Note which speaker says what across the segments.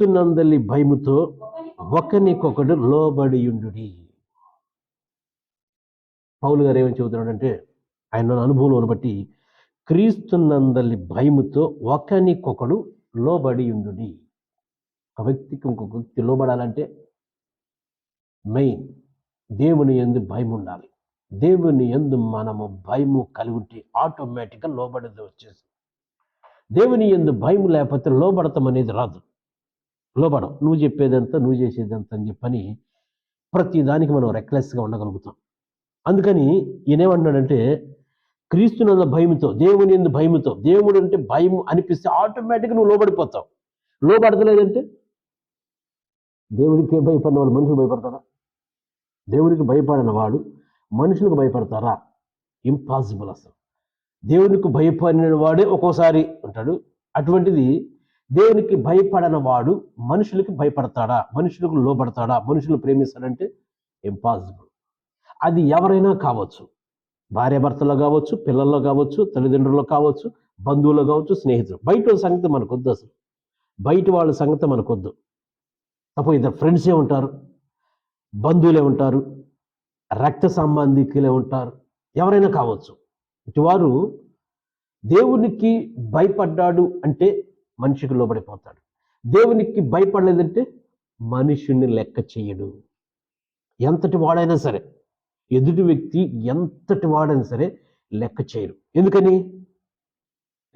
Speaker 1: సెలవిస్తుందంటే క్రీస్తునందలి భయముతో ఒకనికొకడు లోబడియుండు పౌలు గారు ఏమని చెబుతున్నాడంటే ఆయన అనుభవం బట్టి క్రీస్తునందలి భయముతో ఒకనికొకడు లోబడి ఉండు ఒక వ్యక్తికి ఇంకొక వ్యక్తి లోబడాలంటే మెయిన్ దేవుని ఎందు భయం ఉండాలి దేవుని ఎందు మనము భయము కలిగి ఉంటే ఆటోమేటిక్గా లోబడేది వచ్చేసి దేవుని ఎందు భయం లేకపోతే లోబడతాం అనేది రాదు. లోబడం. నువ్వు చెప్పేదంతా నువ్వు చేసేదంతా అని చెప్పని ప్రతి దానికి మనం రెక్లెస్గా ఉండగలుగుతాం. అందుకని ఈయనేమన్నాడంటే క్రీస్తునంద భయముతో దేవుని ఎందు భయముతో దేవుడు అంటే భయం అనిపిస్తే ఆటోమేటిక్గా నువ్వు లోబడిపోతావు. లోబడతలేదంటే? దేవునికి భయపడిన వాడు మనుషులు భయపడతారా దేవునికి భయపడిన వాడు మనుషులకు భయపడతారా? ఇంపాసిబుల్ అసలు. దేవునికి భయపడిన వాడే ఒక్కోసారి ఉంటాడు అటువంటిది దేవునికి భయపడని వాడు మనుషులకి భయపడతాడా? మనుషులకు లోబడతాడా? మనుషులు ప్రేమిస్తాడంటే ఇంపాసిబుల్ అది ఎవరైనా కావచ్చు. భార్యాభర్తలో కావచ్చు పిల్లల్లో కావచ్చు తల్లిదండ్రుల్లో కావచ్చు బంధువులు కావచ్చు స్నేహితులు. బయట సంగతి మనకొద్దు అసలు. బయట వాళ్ళ సంగతి మనకొద్దు తప్ప ఇద్దరు ఫ్రెండ్సే ఉంటారు బంధువులే ఉంటారు రక్త సంబంధికులే ఉంటారు. ఎవరైనా కావచ్చు. ఇటువారు దేవునికి భయపడ్డాడు అంటే మనిషికి లోబడిపోతాడు. దేవునికి భయపడలేదంటే మనుషుని లెక్క చేయడు. ఎంతటి వాడైనా సరే ఎదుటి వ్యక్తి ఎంతటి వాడైనా సరే లెక్క చేయరు ఎందుకని?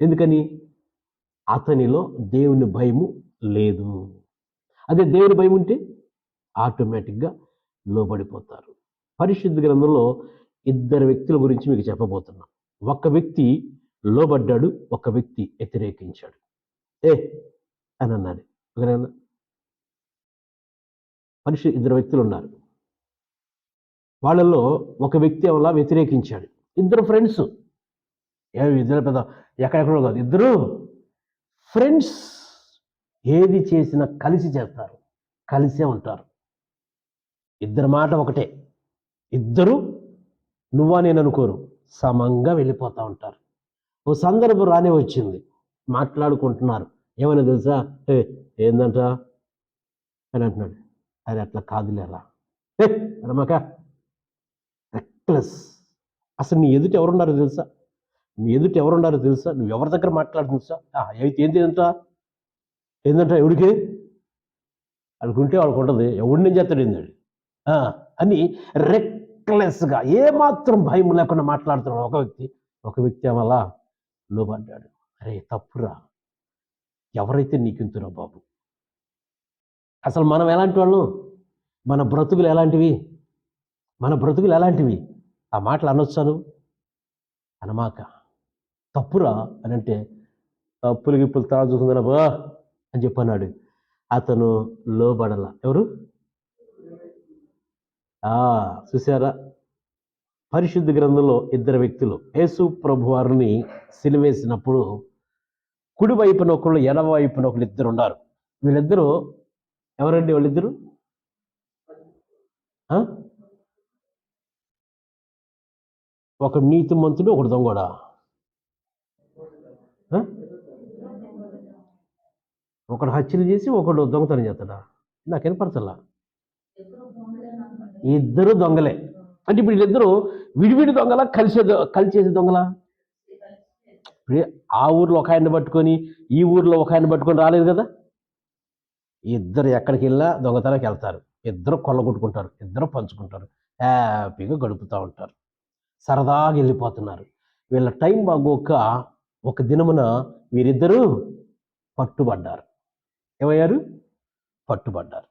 Speaker 1: ఎందుకని? అతనిలో దేవుని భయము లేదు. అదే దేవుని భయం ఉంటే ఆటోమేటిక్గా లోబడిపోతారు. పరిశుద్ధ గ్రంథంలో ఇద్దరు వ్యక్తుల గురించి మీకు చెప్పబోతున్నాం. ఒక వ్యక్తి లోబడ్డాడు ఒక వ్యక్తి వ్యతిరేకించాడు. ఏ? అని అన్నాడు. ఒకరేనా మనిషి ఇద్దరు వ్యక్తులు ఉన్నారు. వాళ్ళల్లో ఒక వ్యక్తి అలా వ్యతిరేకించాడు. ఇద్దరు ఫ్రెండ్స్. ఏ ఇద్దరు పెద్ద ఎక్కడెక్కడో కాదు. ఇద్దరు ఫ్రెండ్స్. ఏది చేసినా కలిసి చేస్తారు. కలిసే ఉంటారు. ఇద్దరు మాట ఒకటే. ఇద్దరు నువ్వా నేను అనుకోరు. సమంగా వెళ్ళిపోతూ ఉంటారు. ఓ సందర్భం రానే వచ్చింది. మాట్లాడుకుంటున్నారు. ఏమైనా తెలుసా? ఏందంట? అని అంటున్నాడు. అది అట్లా కాదులేరా. ఏ రమక రెక్లెస్ అసలు నీ ఎదుట ఎవరున్నారో తెలుసా? నీ ఎదుట ఎవరున్నారో తెలుసా? నువ్వు ఎవరి దగ్గర మాట్లాడుతుంది తెలుసా? ఆ, అయితే ఏంటి ఏంట ఏందంట ఎవడికి? అనుకుంటే వాడికి ఉంటుంది. నేను చేస్తాడు ఏందాడు అని రెక్లెస్గా ఏమాత్రం భయం లేకుండా మాట్లాడుతున్నాడు ఒక వ్యక్తి. ఒక వ్యక్తి అలా లోపడ్డాడు అరే తప్పురా. ఎవరైతే నీకింతురో బాబు. అసలు మనం ఎలాంటి వాళ్ళం? మన బ్రతుకులు ఎలాంటివి? మన బ్రతుకులు ఎలాంటివి? ఆ మాటలు అనొచ్చాను అనమాక. తప్పురా అని అంటే తప్పులు గిప్పులు తాడు చూసుకుందా బా అని చెప్పన్నాడు. అతను లోబడల. ఎవరు? ఆ చూసారా పరిశుద్ధ గ్రంథంలో ఇద్దరు వ్యక్తులు. యేసు ప్రభు వారిని సిలివేసినప్పుడు కుడి వైపున ఒకళ్ళు ఎడమ వైపున ఒకళ్ళు ఇద్దరు ఉన్నారు. వీళ్ళిద్దరూ ఎవరండి వాళ్ళిద్దరు? ఒక ఒక నీతిమంతుడు ఒకడు దొంగడా? ఒకడు హత్యలు చేసి ఒకడు దొంగతనం చేస్తాడా? నాకు వినపడతలా ఇద్దరు దొంగలే. అంటే ఇప్పుడు వీళ్ళిద్దరూ విడివిడి దొంగల కలిసే దొ- కలిసేసి దొంగల? ఆ ఊర్లో ఒక ఆయన పట్టుకొని ఈ ఊర్లో ఒక ఆయన పట్టుకొని రాలేదు కదా? ఇద్దరు ఎక్కడికి వెళ్ళా దొంగతనానికి వెళ్తారు. ఇద్దరు కొల్లగొట్టుకుంటారు ఇద్దరు పంచుకుంటారు. హ్యాపీగా గడుపుతూ ఉంటారు. సరదాగా వెళ్ళిపోతున్నారు. వీళ్ళ టైం బాగోక ఒక దినమున వీరిద్దరూ పట్టుబడ్డారు. ఏమయ్యారు? పట్టుబడ్డారు.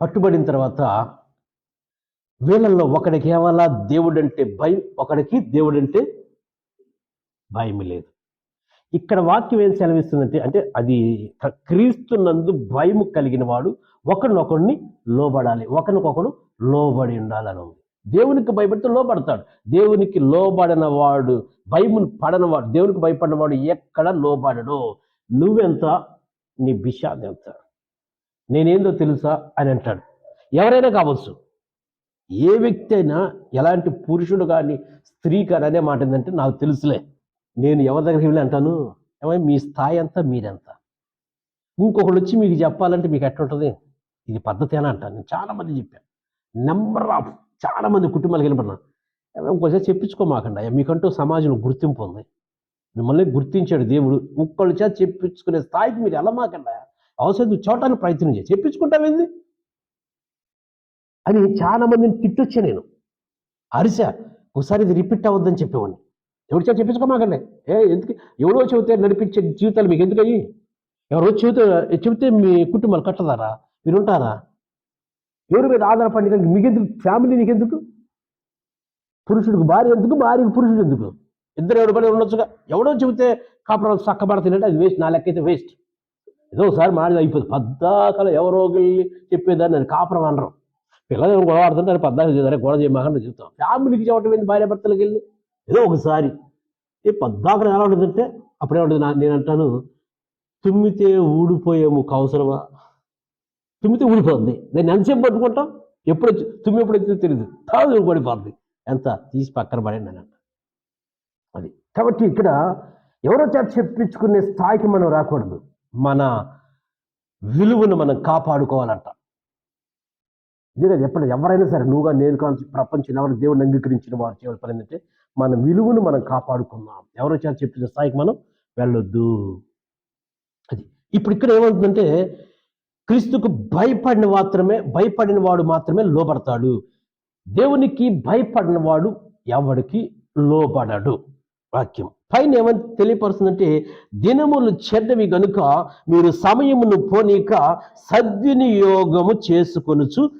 Speaker 1: పట్టుబడిన తర్వాత వీళ్ళల్లో ఒకడికి ఏమలా దేవుడంటే భయం ఒకడికి దేవుడంటే భయం లేదు. ఇక్కడ వాక్యం ఏం సెలవిస్తుందంటే అంటే అది క్రీస్తున్నందు క్రీస్తునందు భయము కలిగిన వాడు ఒకరినొకడిని లోబడాలి. ఒకరినొకడు లోబడి ఉండాలని ఉంది. దేవునికి భయపడితే లోబడతాడు. దేవునికి లోబడిన వాడు భయమును పడనవాడు దేవునికి భయపడిన వాడు ఎక్కడ లోబడడు. నువ్వెంత? నీ బిషాద్ ఎంత? నేనేందో తెలుసా అని అంటాడు. ఎవరైనా కావచ్చు. ఏ వ్యక్తి అయినా ఎలాంటి పురుషుడు కానీ స్త్రీ కానీ అనే మాట ఏంటంటే నాకు తెలుసులే. నేను ఎవరి దగ్గరికి వెళ్ళి అంటాను ఏమై మీ స్థాయి అంతా మీరెంత? ఇంకొకళ్ళు వచ్చి మీకు చెప్పాలంటే మీకు ఎట్లుంటుంది? ఇది పద్ధతి అని అంటాను. నేను చాలా మంది చెప్పాను. నెంబర్ ఆఫ్ చాలామంది కుటుంబాలు వెళ్ళిపోయినా ఇంకోసారి చెప్పించుకోమాకండి అయ్యా. మీకంటూ సమాజంలో గుర్తింపు ఉంది. మిమ్మల్ని గుర్తించాడు దేవుడు. ఒక్కళ్ళు చేత చెప్పించుకునే స్థాయికి మీరు ఎలా మాకండి అవసరం చూడటానికి ప్రయత్నం చేసి చెప్పించుకుంటామేంది అని చాలా మందిని తిట్టొచ్చా నేను? అరిసా ఒకసారి ఇది రిపీట్ అవ్వద్దని చెప్పేవాడిని. ఎవరు చేత చెప్పించుకోమాకండి. ఏ ఎందుకు? ఎవరో చెబితే నడిపించే జీవితాలు మీకు ఎందుకయ్యి? ఎవరో చెబితే చెబితే మీ కుటుంబాలు కట్టదారా? మీరు ఉంటారా ఎవరి మీద ఆధారపడి మీకెందుకు? ఫ్యామిలీ నీకెందుకు? పురుషుడికి భార్య ఎందుకు? భార్యకు పురుషుడు ఎందుకు? ఇద్దరు ఎవరి పడి ఉండొచ్చుగా. ఎవడో చెబితే కాపురం చక్కబడుతుందంటే అది వేస్ట్ నా లెక్క అయితే వేస్ట్ ఏదో ఒకసారి మాది అయిపోతుంది పద్దాకలు ఎవరో వెళ్ళి చెప్పేదాన్ని అది కాపురం అనరు. పిల్లలు ఏమో గొడవ ఆడుతుంటే అది పద్దాక గొడవ చేయమాకండి చెబుతాం ఫ్యామిలీకి చెప్పటం ఏంది? భార్య భర్తలకు వెళ్ళి ఏదో ఒకసారి. ఏ పద్దాకలు ఎలా ఉంటుందంటే అప్పుడే ఉంటుంది నేను అంటాను తుమ్మితే ఊడిపోయేము అవసరమా తుమ్మితే ఊడిపోతుంది దాన్ని ఎంతసేపు పట్టుకుంటాం? ఎప్పుడు తుమ్మి ఎప్పుడు వచ్చిందో తెలియదు తాగు పడిపోతుంది ఎంత? తీసి పక్కన పడండి అని అది. కాబట్టి ఇక్కడ ఎవరో చేత చెప్పించుకునే స్థాయికి మనం రాకూడదు. మన విలువను మనం కాపాడుకోవాలంట. ఎందుకంటే ఎప్పుడు ఎవరైనా సరే నువ్వుగా నేను కాని ప్రపంచం ఎవరు దేవుడిని అంగీకరించిన వారు చేయవలసిన పని ఏంటంటే మన విలువను మనం కాపాడుకుందాం. ఎవరో చేత చెప్పిన స్థాయికి మనం వెళ్ళొద్దు. అది. ఇప్పుడు ఇక్కడ ఏమవుతుందంటే క్రీస్తుకు భయపడిన మాత్రమే భయపడిన వాడు మాత్రమే లోపడతాడు దేవునికి భయపడిన వాడు ఎవడికి లోబడడు. వాక్యం. పైన ఏమని తెలియపరుస్తుందంటే దినములు చెడ్డవి గనుక మీరు సమయమును పోనీక సద్వినియోగము చేసుకొనుచు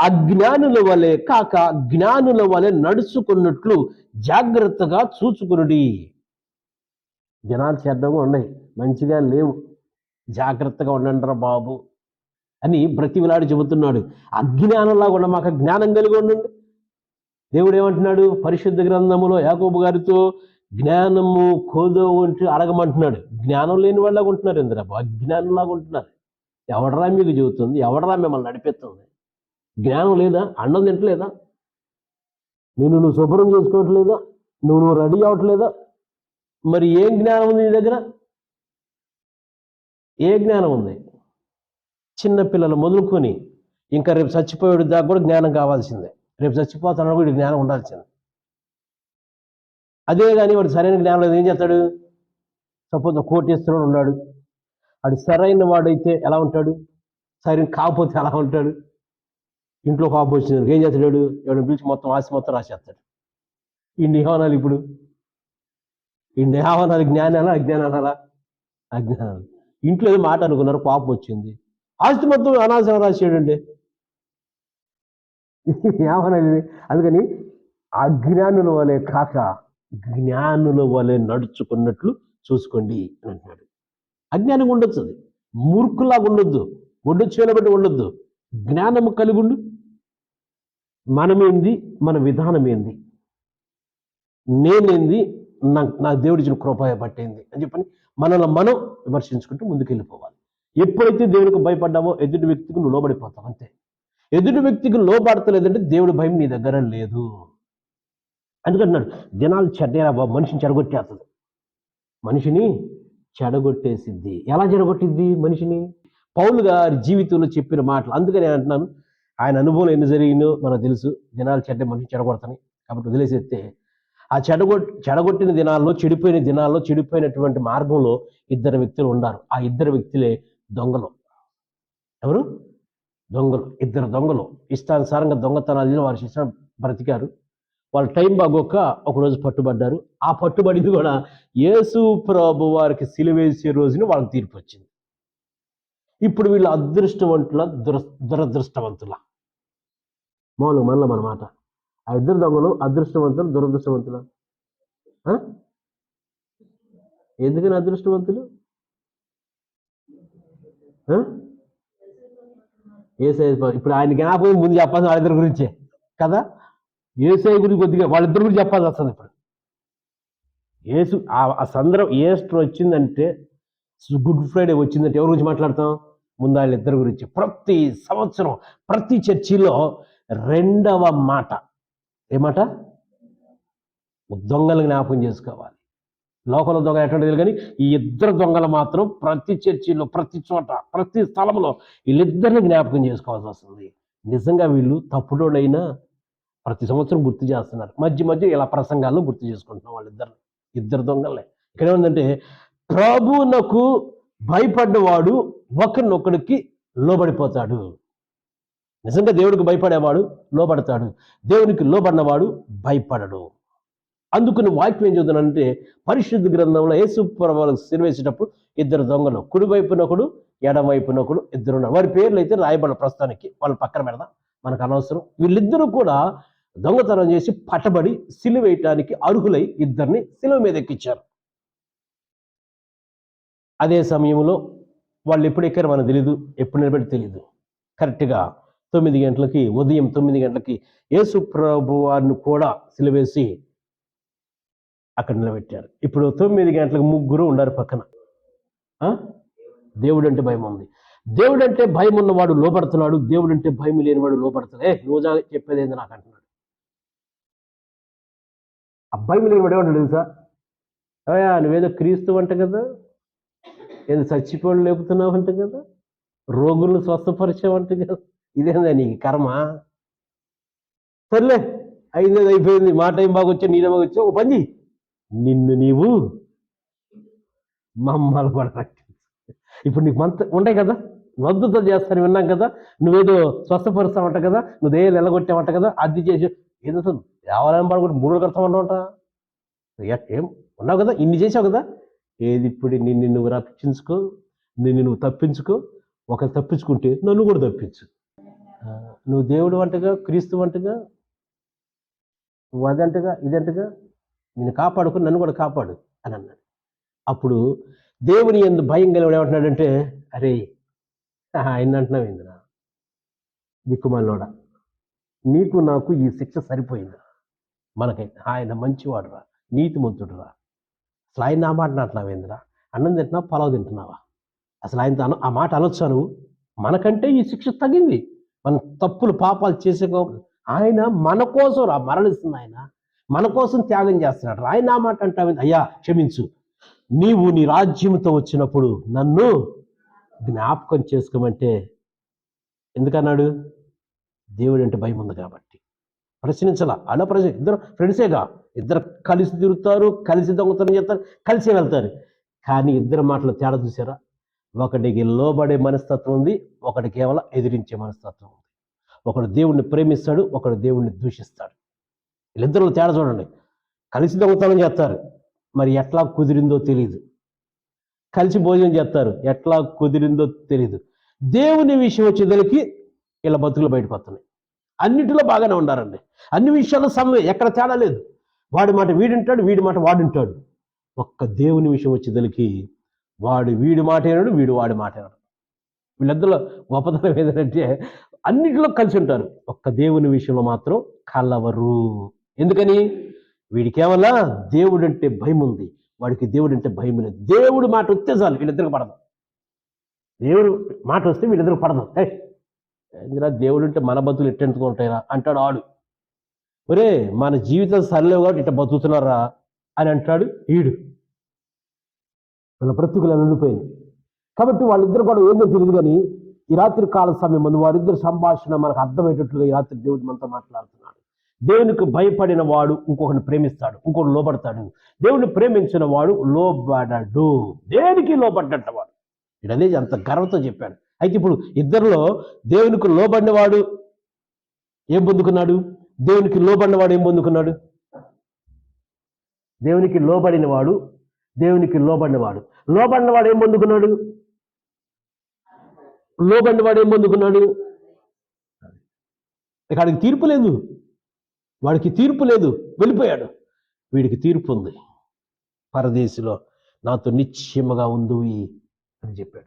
Speaker 1: అజ్ఞానుల వలె కాక జ్ఞానుల వలె నడుచుకున్నట్లు జాగ్రత్తగా చూచుకునుడి. దినాలు చేద్దాము ఉన్నాయి. మంచిగా లేవు. జాగ్రత్తగా ఉండండి బాబు అని బ్రతివిలాడు చెబుతున్నాడు. అజ్ఞానంలా కూడా మాకు జ్ఞానం కలిగి ఉండండి. దేవుడు ఏమంటున్నాడు పరిశుద్ధ గ్రంథములో యాకోబు గారితో జ్ఞానము కోదో వంటి అడగమంటున్నాడు. జ్ఞానం లేని వాళ్ళగా ఉంటున్నారు ఎందుకు అజ్ఞానంలాగా ఉంటున్నారు. ఎవడరా మీకు చెబుతుంది? ఎవడరా మిమ్మల్ని నడిపిస్తుంది? జ్ఞానం లేదా? అన్నం తింటలేదా? నేను నువ్వు శుభ్రం చేసుకోవట్లేదా? నువ్వు నువ్వు రెడీ అవ్వట్లేదా? మరి ఏం జ్ఞానం ఉంది నీ దగ్గర? ఏ జ్ఞానం ఉంది? చిన్న పిల్లలు మొదలుకొని ఇంకా రేపు చచ్చిపోయేడు దాకా కూడా జ్ఞానం కావాల్సిందే. రేపు చచ్చిపోతాడు కూడా జ్ఞానం ఉండాల్సిందే. అదే కానీ వాడు సరైన జ్ఞానం లేదు. ఏం చేస్తాడు? సపోజ్ కోటేశ్వరుడు ఉన్నాడు. వాడు సరైన వాడైతే ఎలా ఉంటాడు? సరైన కాకపోతే ఎలా ఉంటాడు? ఇంట్లో కాపు వచ్చింది. ఏం చేస్తాడు ఎవడు పిలిచి మొత్తం ఆశ మొత్తం రాసేస్తాడు. ఈ నిహానాలు ఇప్పుడు? ఈ నిహవనాలు జ్ఞానాలా అజ్ఞానాలా అజ్ఞానాలు. ఇంట్లో ఏదో మాట అనుకున్నారు పాపం వచ్చింది. ఆస్తి మొత్తం అనాశం రాసేయండి. ఏమనాలి అందుకని అజ్ఞానుల వలె కాక జ్ఞానుల వలె నడుచుకున్నట్లు చూసుకోండి అని అంటున్నాడు. అజ్ఞానం ఉండొచ్చు అది. మూర్ఖులాగా ఉండొద్దు. ఒడ్డు బట్టి ఉండొద్దు. జ్ఞానము కలిగి ఉండు. మనమేంది? మన విధానం ఏంది నేనేంది? నా నా దేవుడి చిన్న కృపాయ పట్టేంది అని చెప్పని మనల్ని మనం విమర్శించుకుంటూ ముందుకెళ్ళిపోవాలి. ఎప్పుడైతే దేవుడికి భయపడ్డావో ఎదుటి వ్యక్తికి నువ్వు లోబడిపోతావు అంతే. ఎదుటి వ్యక్తికి లోబడతలేదంటే దేవుడి భయం నీ దగ్గర లేదు. అందుకంటున్నాడు జనాలు చెడ్డేరా బాబు మనిషిని చెడగొట్టేస్తుంది. మనిషిని చెడగొట్టేసిద్ది. ఎలా చెడగొట్టిద్ది మనిషిని? పౌలు గారి జీవితంలో చెప్పిన మాటలు. అందుకని నేను అంటున్నాను ఆయన అనుభవం ఎన్ని జరిగినో మనకు తెలుసు. దినాలు చెడ్డ మనిషి చెడగొడతాయి కాబట్టి వదిలేసేస్తే ఆ చెడగొట్ చెడగొట్టిన దినాల్లో చెడిపోయిన దినాల్లో చెడిపోయినటువంటి మార్గంలో ఇద్దరు వ్యక్తులు ఉన్నారు ఆ ఇద్దరు వ్యక్తులే దొంగలు. ఎవరు? దొంగలు. ఇద్దరు దొంగలు. ఇష్టానుసారంగా దొంగతనాలు వారి చేసిన బ్రతికారు. వాళ్ళ టైం బాగోక ఒకరోజు పట్టుబడ్డారు. ఆ పట్టుబడింది కూడా యేసు ప్రభు వారికి సిలువేసే రోజున వాళ్ళకి తీర్పు వచ్చింది. ఇప్పుడు వీళ్ళు అదృష్టవంతుల దుర దురదృష్టవంతుల. మామూలు మనలో అనమాట ఆ ఇద్దరు దొంగలు అదృష్టవంతులు దురదృష్టవంతులు. ఎందుకని అదృష్టవంతులు? ఆ? ఏసై ఇప్పుడు ఆయన జ్ఞాపకం ముందు చెప్పాల్సిన వాళ్ళిద్దరి గురించే కదా? ఏసై గురించి కొద్దిగా వాళ్ళిద్దరి గురించి చెప్పాల్సి వస్తుంది ఇప్పుడు. ఏసు ఆ- ఆ సందర్భం ఏస్టర్ వచ్చిందంటే గుడ్ ఫ్రైడే వచ్చిందంటే ఎవరి గురించి మాట్లాడతాం? ముందు వాళ్ళిద్దరి గురించి. ప్రతి సంవత్సరం ప్రతి చర్చిలో రెండవ మాట. ఏమాట దొంగలు జ్ఞాపకం చేసుకోవాలి. లోకల దొంగ ఎటువంటిది కానీ ఈ ఇద్దరు దొంగలు మాత్రం ప్రతి చర్చిలో ప్రతి చోట ప్రతి స్థలంలో వీళ్ళిద్దరిని జ్ఞాపకం చేసుకోవాల్సి వస్తుంది. నిజంగా వీళ్ళు తప్పుడోడైనా ప్రతి సంవత్సరం గుర్తు చేస్తున్నారు. మధ్య మధ్య ఇలా ప్రసంగాల్లో గుర్తు చేసుకుంటున్నాం వాళ్ళిద్దరు ఇద్దరు దొంగలే. ఇక్కడ ఏముందంటే ప్రభువునకు భయపడ్డవాడు ఒకరినొకడికి లోబడిపోతాడు. నిజంగా దేవుడికి భయపడేవాడు లోబడతాడు. దేవునికి లోబడినవాడు భయపడడు. అందుకుని వాక్యం ఏం చదువుతానంటే పరిశుద్ధ గ్రంథంలో యేసు ప్రభావాలకు సిరివేసేటప్పుడు ఇద్దరు దొంగలు కుడి వైపునొకడు ఎడం వైపునొకడు ఇద్దరు ఉన్నారు. వారి పేర్లు అయితే రాయబడ ప్రస్తుతానికి. వాళ్ళ పక్కన పెడదాం. మనకు అనవసరం. వీళ్ళిద్దరూ కూడా దొంగతనం చేసి పట్టబడి సిలువేయటానికి అర్హులై ఇద్దరిని సిలువ మీద ఎక్కించారు. అదే సమయంలో వాళ్ళు ఎప్పుడు ఎక్కారు మనకు తెలియదు ఎప్పుడు నిలబడి తెలియదు కరెక్ట్గా తొమ్మిది గంటలకి ఉదయం తొమ్మిది గంటలకి యేసు ప్రభు వారిని కూడా సిలివేసి అక్కడ నిలబెట్టారు. ఇప్పుడు తొమ్మిది గంటలకు ముగ్గురు ఉన్నారు పక్కన. ఆ? దేవుడు అంటే భయం ఉంది. దేవుడు అంటే భయం ఉన్నవాడు లోపడుతున్నాడు దేవుడు అంటే భయం లేనివాడు లోపడుతున్నాడు ఏ చెప్పేది ఏంది నాకు అంటున్నాడు. ఆ భయం లేనివాడు ఏమంటాడు తెలుసా? అయ్యా నువ్వేదో క్రీస్తు అంట కదా? ఏదో చచ్చిపోయి లేపుతున్నావు అంట కదా? రోగులను స్వస్థపరిచావంట కదా? ఇదేందా నీకు కర్మ? సర్లే అయింది అయిపోయింది. మా టైం బాగా వచ్చా నీ బాగా వచ్చా ఓ పని నిన్ను నీవు మమ్మల్ని కూడా ఇప్పుడు నీకు మంత ఉంటాయి కదా? వద్దుతో చేస్తాను విన్నాం కదా? నువ్వేదో స్వస్థపరుస్తామంట కదా? నువ్వు దేయాలు ఎలగొట్టావంట కదా? అది చేసి ఏదో దేవాలయం పాడు కూడా మూడు కడతామంటావంట ఏం ఉన్నావు కదా? ఇన్ని చేసావు కదా? ఏది ఇప్పుడు నిన్ను నువ్వు రక్షించుకో నిన్ను నువ్వు తప్పించుకో ఒకరు తప్పించుకుంటే నన్ను కూడా తప్పించు. నువ్వు దేవుడు వంటగా క్రీస్తు వంటగా నువ్వు అదంటగా ఇదంటగా నేను కాపాడుకుని నన్ను కూడా కాపాడు అని అన్నాడు. అప్పుడు దేవుని ఎందు భయం కలిగి ఏమంటున్నాడంటే అరే ఆయన అంటున్నావు ఏందిరా? దిక్కుమల్లోడ నీకు నాకు ఈ శిక్ష సరిపోయింది మనకైతే ఆయన మంచివాడురా నీతిమంతుడురా. అసలు ఆయన ఆ మాట నాట్లావేందిరా అన్నం తింటున్నావు పొలావు తింటున్నావా? అసలు ఆయనతో ఆ మాట అనొచ్చా నువ్వు? మనకంటే ఈ శిక్ష తగింది మన తప్పులు పాపాలు చేసేకో ఆయన మన కోసం రా మరణిస్తుంది ఆయన. మన కోసం త్యాగం చేస్తున్నాడు. ఆయన నా మాట అంటావు అయ్యా క్షమించు. నీవు నీ రాజ్యంతో వచ్చినప్పుడు నన్ను జ్ఞాపకం చేసుకోమంటే ఎందుకన్నాడు? దేవుడు అంటే భయం ఉంది కాబట్టి. ప్రశ్నించాల. అలా ప్రశ్న ఇద్దరు ఫ్రెండ్సేగా. ఇద్దరు కలిసి తిరుగుతారు కలిసి దొంగతనం చేస్తారు కలిసి వెళ్తారు. కానీ ఇద్దరు మాటలు తేడా చూసారా? ఒకటికి లోబడే మనస్తత్వం ఉంది ఒకటి కేవలం ఎదిరించే మనస్తత్వం ఉంది. ఒకడు దేవుణ్ణి ప్రేమిస్తాడు ఒకడు దేవుణ్ణి దూషిస్తాడు. వీళ్ళిద్దరు తేడా చూడండి. కలిసి దొంగతనం చేస్తారు. మరి ఎట్లా కుదిరిందో తెలియదు కలిసి భోజనం చేస్తారు. ఎట్లా కుదిరిందో తెలియదు దేవుని విషయం వచ్చేదలికి వీళ్ళ బతుకులు బయటపడుతున్నాయి. అన్నిటిలో బాగానే ఉండారండి అన్ని విషయాల్లో సమయం ఎక్కడ తేడా లేదు. వాడి మాట వీడింటాడు వీడి మాట వాడింటాడు. ఒక్క దేవుని విషయం వచ్చేదలికి వాడు వీడి మాట వీడు వాడి మాట వినడు. వీళ్ళిద్దరిలో గొప్పతనం ఏదంటే అన్నిటిలో కలిసి ఉంటారు. ఒక్క దేవుని విషయంలో మాత్రం కలవరు. ఎందుకని? వీడికి ఏమన్నా దేవుడు అంటే భయం ఉంది. వాడికి దేవుడు అంటే భయం లేదు. దేవుడు మాట వస్తే చాలు వీళ్ళిద్దరికి పడదు. దేవుడు మాట వస్తే వీళ్ళిద్దరికి పడదు. ఏ దేవుడు అంటే మన బతులు ఎట్టెందుకు ఉంటాయిరా అంటాడు ఆడు. ఒరే మన జీవితం సరిలేవు కాబట్టి ఇట్ట బతుకుతున్నారా? అని అంటాడు ఈడు. వాళ్ళ బ్రతుకులు నిండిపోయింది కాబట్టి వాళ్ళిద్దరు కూడా ఏందో తెలియదు కానీ ఈ రాత్రి కాల సమయం ముందు వారిద్దరు సంభాషణ మనకు అర్థమయ్యేటట్లుగా ఈ రాత్రి దేవుడు మనతో మాట్లాడుతున్నాడు. దేవునికి భయపడిన వాడు ఇంకొకరిని ప్రేమిస్తాడు ఇంకొకరు లోబడతాడు. దేవుని ప్రేమించిన వాడు లోబడడు. దేనికి లోబడ్డట వాడు? ఇక్కడ అనేది అంత గర్వంతో చెప్పాడు. అయితే ఇప్పుడు ఇద్దరిలో దేవునికి లోబడినవాడు ఏం పొందుకున్నాడు? దేవునికి లోబడినవాడు ఏం పొందుకున్నాడు? దేవునికి లోబడినవాడు దేవునికి లోబడినవాడు. లోబడినవాడు ఏం పొందుకున్నాడు? లోబడినవాడు ఏం పొందుకున్నాడు? ఇక్కడికి తీర్పు లేదు. వాడికి తీర్పు లేదు. వెళ్ళిపోయాడు. వీడికి తీర్పు ఉంది. పరదేశిలో నాతో నిశ్చయముగా ఉందివి అని చెప్పాడు.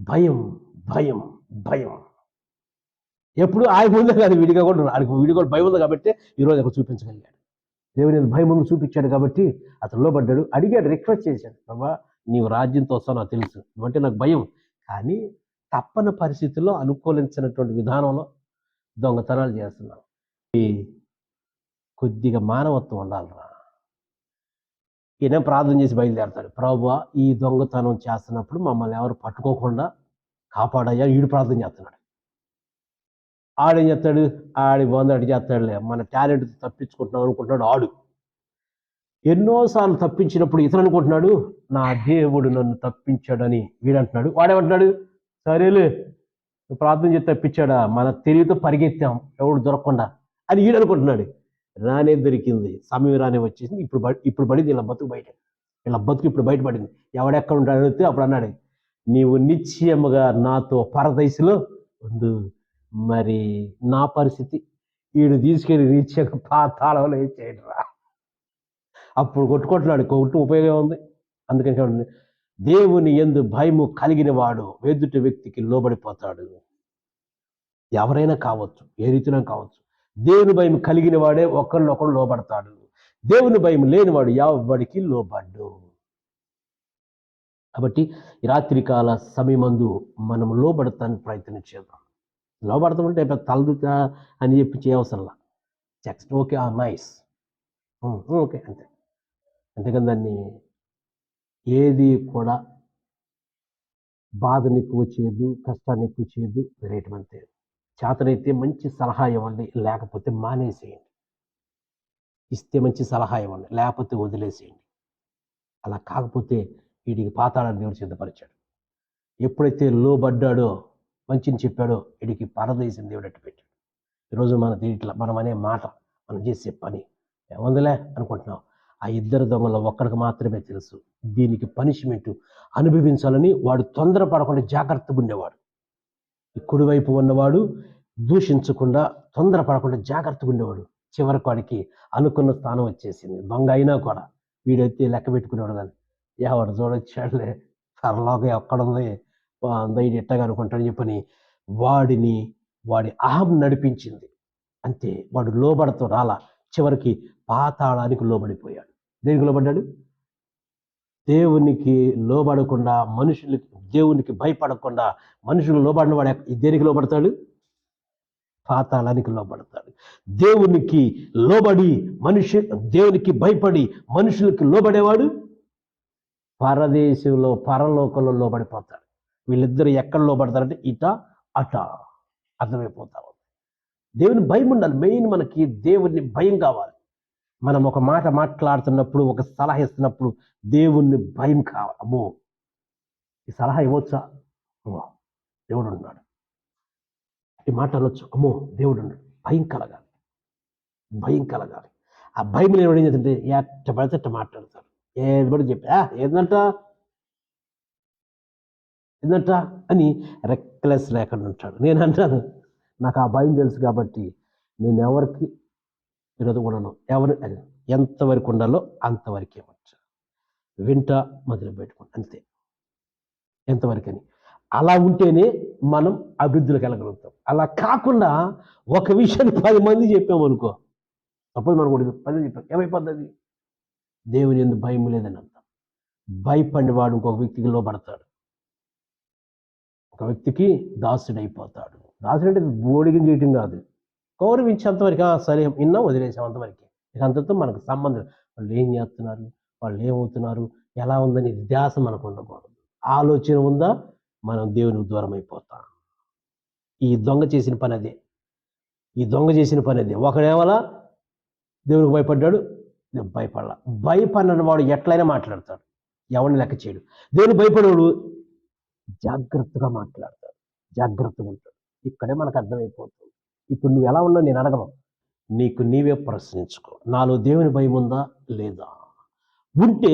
Speaker 1: భయం భయం భయం. ఎప్పుడు ఆయన ఉందే కాదు వీడిగా కూడా వీడి కూడా భయం ఉంది కాబట్టి ఈరోజు అక్కడ చూపించగలిగాడు. దేవుని ఆయన భయం చూపించాడు కాబట్టి అతను లోబడ్డాడు. అడిగాడు రిక్వెస్ట్ చేశాడు. బాబా నీవు రాజ్యంతో వస్తావు నాకు తెలుసు. నువ్వంటే నాకు భయం. కానీ తప్పని పరిస్థితుల్లో అనుకూలించినటువంటి విధానంలో దొంగతనాలు చేస్తున్నావు. కొద్దిగా మానవత్వం ఉండాలిరా. ఈయన ప్రార్థన చేసి బయలుదేరతాడు? ప్రభు ఈ దొంగతనం చేస్తున్నప్పుడు మమ్మల్ని ఎవరు పట్టుకోకుండా కాపాడయ్యా ఈడు ప్రార్థన చేస్తున్నాడు. ఆడేం చేస్తాడు? ఆడి బాగుంది అడి చేస్తాడులే. మన టాలెంట్ తప్పించుకుంటున్నాం అనుకుంటున్నాడు ఆడు. ఎన్నోసార్లు తప్పించినప్పుడు ఇతను అనుకుంటున్నాడు నా దేవుడు నన్ను తప్పించాడని వీడంటున్నాడు. వాడేమంటున్నాడు? సరేలే ప్రార్థన చేసి తప్పించాడా? మన తెలివితో పరిగెత్తాం ఎవడు దొరకకుండా అని వీడు అనుకుంటున్నాడు. రానే దొరికింది. సమయం రానే వచ్చేసింది. ఇప్పుడు ఇప్పుడు పడింది ఇలా బతుకు బయట. ఇలా బతుకు ఇప్పుడు బయటపడింది ఎవడెక్కడ ఉంటాడు అడిగితే అప్పుడు అన్నాడు నీవు నిశ్చయముగా నాతో పరదశలో ఉంది మరి నా పరిస్థితి. వీడు తీసుకెళ్ళి నిశ్చయంగా పాతాళంలో ఏం చేయడరా అప్పుడు కొట్టుకుంటున్నాడు. కొట్టు ఉపయోగం ఉంది అందుకని చూడండి దేవుని ఎందు భయము కలిగిన వాడు ఎదుటి వ్యక్తికి లోబడిపోతాడు. ఎవరైనా కావచ్చు ఏ రీతిలో కావచ్చు. దేవుని భయం కలిగిన వాడే ఒకరినొకరు లోబడతాడు. దేవుని భయం లేనివాడు ఎవడికి లోబడ్డు. కాబట్టి రాత్రికాల సమయమందు మనం లోబడతానికి ప్రయత్నం చేద్దాం లోపడుతుంటే పెద్ద తలదుతా అని చెప్పి చేయవసరంలా. Text okay. ఆ నైస్ ఓకే. అంతే. అంతేకాని దాన్ని ఏది కూడా బాధని ఎక్కువ చేయదు కష్టాన్ని ఎక్కువ చేయదు రేటు అంతే చేతనైతే మంచి సలహా ఇవ్వండి లేకపోతే మానేసేయండి. ఇస్తే మంచి సలహా ఇవ్వండి లేకపోతే వదిలేసేయండి. అలా కాకపోతే వీడికి పాతాళాన్ని దేవుడు సిద్ధపరిచాడు. ఎప్పుడైతే లోబడ్డాడో మంచిని చెప్పాడో వీడికి పరదేశం దేవుడు అట్టు పెట్టాడు. ఈరోజు మన దీంట్లో మనం అనే మాట మనం చేసే పని ఏముందిలే అనుకుంటున్నాం ఆ ఇద్దరు దొంగలు ఒక్కడికి మాత్రమే తెలుసు. దీనికి పనిష్మెంట్ అనుభవించాలని వాడు తొందరపడకుండా జాగ్రత్తగా ఉండేవాడు. కుడివైపు ఉన్నవాడు దూషించకుండా తొందరపడకుండా జాగ్రత్తగా ఉండేవాడు. చివరికి వాడికి అనుకున్న స్థానం వచ్చేసింది. దొంగ అయినా కూడా వీడైతే లెక్క పెట్టుకునేవాడు కానీ ఎవడు చూడొచ్చాడులే? సరలోగా ఎక్కడుంది? ఇది ఎట్టగా అనుకుంటాడని చెప్పని వాడిని వాడి అహం నడిపించింది. అంతే వాడు లోబడతో రాలా. చివరికి పాతాళానికి లోబడిపోయాడు. దేనికి లోబడ్డాడు? దేవునికి లోబడకుండా మనుషులకి దేవునికి భయపడకుండా మనుషులు లోబడిన వాడు దేనికి లోబడతాడు? పాతాళానికి లోబడతాడు. దేవునికి లోబడి మనిషి దేవునికి భయపడి మనుషులకి లోబడేవాడు? పరదేశంలో పరలోకంలో లోబడిపోతాడు. వీళ్ళిద్దరు ఎక్కడ లోపడతారంటే ఇట అట అర్థమైపోతా ఉంది దేవుని భయం ఉండాలి. మెయిన్ మనకి దేవుని భయం కావాలి. మనం ఒక మాట మాట్లాడుతున్నప్పుడు ఒక సలహా ఇస్తున్నప్పుడు దేవుణ్ణి భయం కావాలి. అమ్మో! ఈ సలహా ఇవ్వచ్చా? అమ్మో! దేవుడు ఉన్నాడు. ఈ మాట అనొచ్చు. అమ్మో! దేవుడు ఉన్నాడు. భయం కలగాలి. భయం కలగాలి. ఆ భయం లేని ఏం చేస్తుంటే ఎట్ట పడితే అట్ట మాట్లాడతాడు. ఏది పడి చెప్పా "ఆ, ఏందంట అని రెక్లెస్ లేకుండా ఉంటాడు. నేను అంటాను నాకు ఆ భయం తెలుసు కాబట్టి నేను ఎవరికి విరోధం ఉండను. ఎవరు ఎంతవరకు ఉండాలో అంతవరకే వచ్చు వింట మొదలు పెట్టుకోండి. అంతే. ఎంతవరకని అలా ఉంటేనే మనం అభివృద్ధిలోకి వెళ్ళగలుగుతాం. అలా కాకుండా ఒక విషయాన్ని పది మంది చెప్పామనుకో సపోజ్ మనం కూడా పది చెప్పాం ఏమైపోద్ది అది? దేవుని ఎందుకు భయం లేదని అంటాం భయపడినవాడు ఇంకొక వ్యక్తికి లోపడతాడు ఒక వ్యక్తికి దాసుడైపోతాడు. దాసుడు అంటే బోడిగం చేయటం కాదు. గౌరవించేంతవరకు సరే విన్నాం వదిలేసాం అంతవరకు ఇక అంతతో మనకు సంబంధం వాళ్ళు ఏం చేస్తున్నారు? వాళ్ళు ఏమవుతున్నారు? ఎలా ఉందని ధ్యాస మనకు ఉండకూడదు. ఆలోచన ఉందా? మనం దేవునికి దూరం అయిపోతాం. ఈ దొంగ చేసిన పని అదే. ఈ దొంగ చేసిన పని అదే. ఒకడేమలా దేవునికి భయపడ్డాడు. భయపడాల. భయపడిన వాడు ఎట్లయినా మాట్లాడతాడు. ఎవరిని లెక్క చేయడు. దేవుని భయపడేవాడు? జాగ్రత్తగా మాట్లాడతాడు. జాగ్రత్తగా ఉంటాడు. ఇక్కడే మనకు అర్థమైపోతుంది. ఇప్పుడు నువ్వు ఎలా ఉన్నావు నేను అడగను. నీకు నీవే ప్రశ్నించుకో. నాలో దేవుని భయం ఉందా? లేదా? ఉంటే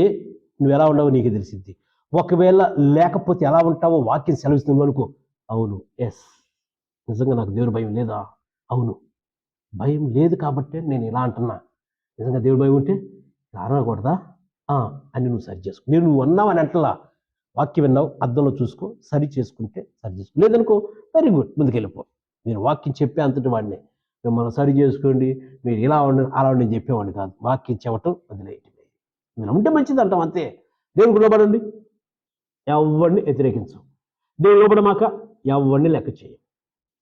Speaker 1: నువ్వు ఎలా ఉన్నావో నీకు తెలిసింది ఒకవేళ లేకపోతే ఎలా ఉంటావో వాక్యం సెలవిస్తుంది అనుకో. అవును. ఎస్ నిజంగా నాకు దేవుని భయం లేదా? అవును. భయం లేదు కాబట్టే నేను ఇలా అంటున్నా. నిజంగా దేవుడి భయం ఉంటే ఇలా అనకూడదా అని నువ్వు సరి చేసుకో. నేను నువ్వు అన్నావు అని అంటలా. వాక్యం విన్నావు అర్థంలో చూసుకో సరి చేసుకుంటే సరి చేసుకో. లేదనుకో వెరీ గుడ్ ముందుకెళ్ళిపో. నేను వాక్యం చెప్పే అంతటి వాడిని. మిమ్మల్ని సరి చేసుకోండి మీరు ఇలా ఉండండి అలా ఉండి చెప్పేవాడిని కాదు. వాక్యం చెప్పటం వదిలేయటమే. నేను ఉంటే మంచిది అంటాం అంతే. దేవునికి లోబడండి ఎవరిని వ్యతిరేకించు. దేవుని లోబడమాక ఎవరిని లెక్క చేయం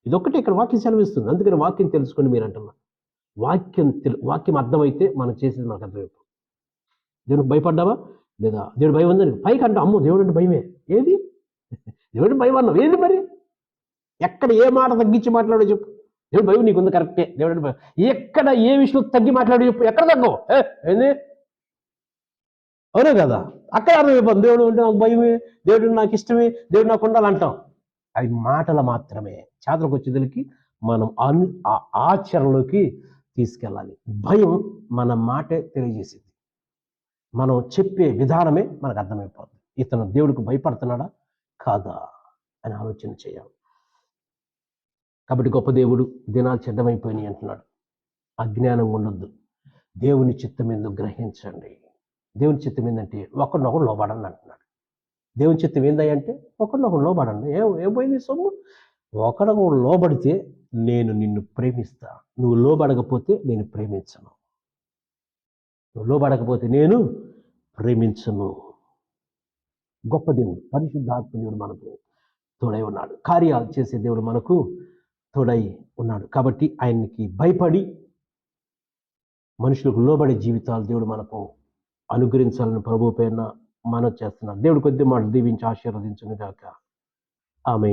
Speaker 1: ఇదొక్కటి ఇక్కడ వాక్యం సెలవిస్తుంది. అందుకని వాక్యం తెలుసుకోండి మీరు అంటున్నా. వాక్యం తెలు వాక్యం అర్థమైతే మనం చేసేది మనకు అర్థమైపోతుంది. దేవునికి భయపడ్డావా? లేదా దేవుడు భయం ఉందని పైకి అంటాం అమ్మో దేవుడు అంటే భయమే. ఏది? దేవుడు భయం అన్నావు. ఏది మరి? ఎక్కడ ఏ మాట తగ్గించి మాట్లాడో చెప్పు. దేవుడు భయం నీకుంది కరెక్టే. దేవుడు అంటే భయం. ఎక్కడ ఏ విషయం తగ్గి మాట్లాడో చెప్పు. ఎక్కడ తగ్గవు? ఏంది? అవునే కదా? అక్కడ అర్థమైపోతుంది దేవుడు అంటే నాకు భయమే దేవుడు నాకు ఇష్టమే దేవుడు నాకు ఉండాలంటాం అవి మాటలు మాత్రమే. చేతలకు వచ్చేదానికి మనం అను ఆ ఆచరణలోకి తీసుకెళ్ళాలి. భయం మన మాటే తెలియజేసింది. మనం చెప్పే విధానమే మనకు అర్థమైపోతుంది ఇతను దేవుడికి భయపడుతున్నాడా? కాదా? అని ఆలోచన చేయాలి. కాబట్టి గొప్ప దేవుడు దినాలు చెడ్డమైపోయినాయి అంటున్నాడు. అజ్ఞానం ఉండొద్దు. దేవుని చిత్తం ఎందుకు గ్రహించండి. దేవుని చిత్తం ఏంటంటే ఒకరినొకరు లోబడండి అంటున్నాడు. దేవుని చిత్తం ఏందయ్య అంటే ఒకరినొకరు లోబడండి. ఏ ఏమైంది సొమ్ము? ఒకరినొకరు లోబడితే నేను నిన్ను ప్రేమిస్తా. నువ్వు లోబడకపోతే నేను ప్రేమించను. లోబడకపోతే నేను ప్రేమించను. గొప్ప దేవుడు పరిశుద్ధాత్మ దేవుడు మనకు తోడై ఉన్నాడు. కార్యాలు చేసే దేవుడు మనకు తోడై ఉన్నాడు. కాబట్టి ఆయనకి భయపడి మనుషులకు లోబడే జీవితాలు దేవుడు మనకు అనుగ్రహించాలని ప్రభు పేరున మనం చేస్తున్నాం దేవుడు కొద్ది మాటలు దీవించి ఆశీర్వదించును గాక ఆమె